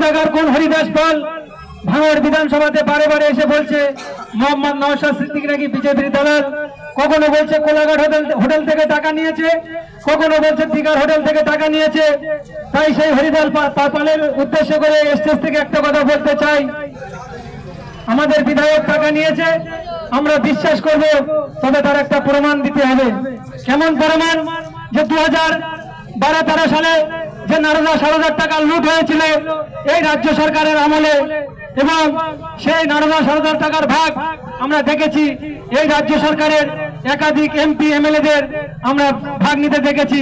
কোথাকার কোন হরিদাস পাল ভাঙড় বিধানসভাতে বারে বারে এসে বলছে, মোহাম্মদ নওশাদ সিদ্দিক নাকি বিজেপির দালাল? কখনো বলছে কোলাঘাট হোটেল হোটেল থেকে টাকা নিয়েছে, কখনো বলছে দিঘার হোটেল থেকে টাকা নিয়েছে। তাই সেই পা- পালের উদ্দেশ্য করে স্টেজ থেকে একটা কথা বলতে চাই। আমাদের বিধায়ক টাকা নিয়েছে, আমরা বিশ্বাস করব, তবে তার একটা প্রমাণ দিতে হবে। কেমন প্রমাণ? যে দু হাজার সালে যে নারদা সারদার টাকা লুট হয়েছিল এই রাজ্য সরকারের আমলে, এবং সেই নারদা হাজার টাকার ভাগ আমরা দেখেছি। এই রাজ্য সরকারের একাধিক এমপি, এমএলএদের আমরা ভাগ নিতে দেখেছি।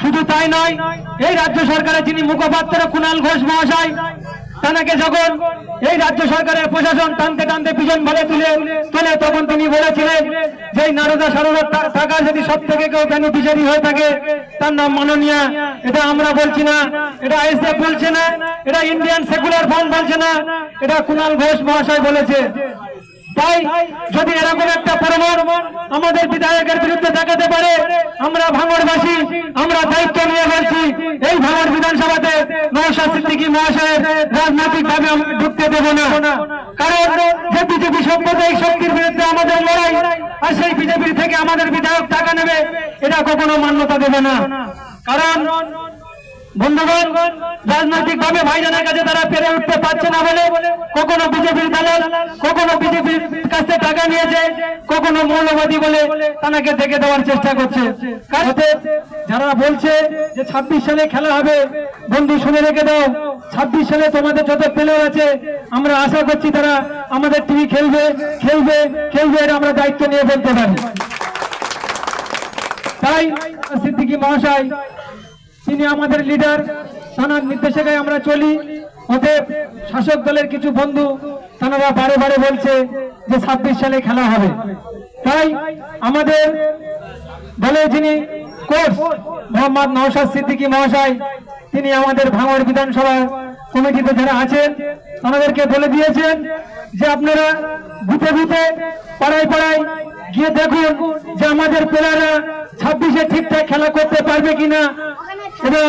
শুধু তাই নয়, এই রাজ্য সরকারের যিনি মুখপাত্র কুণাল ঘোষ মহাশয় তাকে যখন এই রাজ্য সরকারের প্রশাসন টানতে টানতে পিছন ভালে তুলে তোলে তখন তিনি বলেছিলেন যে নারদা সারদার টাকা যদি সব থেকে কেউ বেনিফিশিয়ারি হয়ে থাকে, তার নাম মাননীয়া। এটা আমরা বলছি না। এটা আইএসএফ বলছে না। এটা ইন্ডিয়ান সেকুলার ফান্ড বলছে না। এটা কুণাল ঘোষ মহাশয় বলেছে। তাই যদি এরকম একটা প্রমাণ আমাদের বিধায়কের বিরুদ্ধে দেখাতে পারে, আমরা ভাঙড়বাসী, আমরা দায়িত্ব নিয়ে বলছি এই ভাঙড় বিধানসভাতে মহাশয়ের রাজনৈতিক ভাবে ঢুকতে দেব না। কারণ যে বিজেপি সাম্প্রদায়িক শক্তির বিরুদ্ধে আমাদের লড়াই, আর সেই বিজেপির থেকে আমাদের বিধায়ক টাকা নেবে, এটা কখনো মান্যতা দেবে না। কারণ বন্ধুগণ রাজনৈতিক ভাবে ভাইজানের কাছে তারা পেরে উঠতে পারছে না বলে কখনো বিজেপির দালাল, কখনো বিজেপির কাছে টাকা নিয়েছে, কখনো মৌলবাদী বলে তাকে দেখে দেওয়ার চেষ্টা করছে। যারা বলছে যে ছাব্বিশ সালে খেলা হবে বন্ধু শুনে রেখে দাও। ছাব্বিশ সালে তোমাদের যত প্লেয়ার আছে, আমরা আশা করছি তারা আমাদের টিভি খেলবে খেলবে খেলবে এটা আমরা দায়িত্ব নিয়ে বলতে পারি। তাই সিদ্দিকী মহাশয়, তিনি আমাদের লিডার তানার নির্দেশকায় আমরা চলি। ওদের শাসক দলের কিছু বন্ধু তারা বারে বারে বলছে যে ছাব্বিশ সালে খেলা হবে। তাই আমাদের দলের যিনি কোচ মোহাম্মদ নওশাদ সিদ্দিকী মহাশয় তিনি আমাদের ভাঙড় বিধানসভা কমিটিতে যারা আছেন আমাদেরকে বলে দিয়েছেন যে আপনারা বুথে বুথে, পাড়ায় পাড়ায় গিয়ে দেখুন যে আমাদের প্লেয়াররা ছাব্বিশে ঠিকঠাক খেলা করতে পারবে কিনা। এবং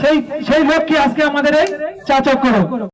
সেই সেই লক্ষ্যে আজকে আমাদের এই চাচক চক্র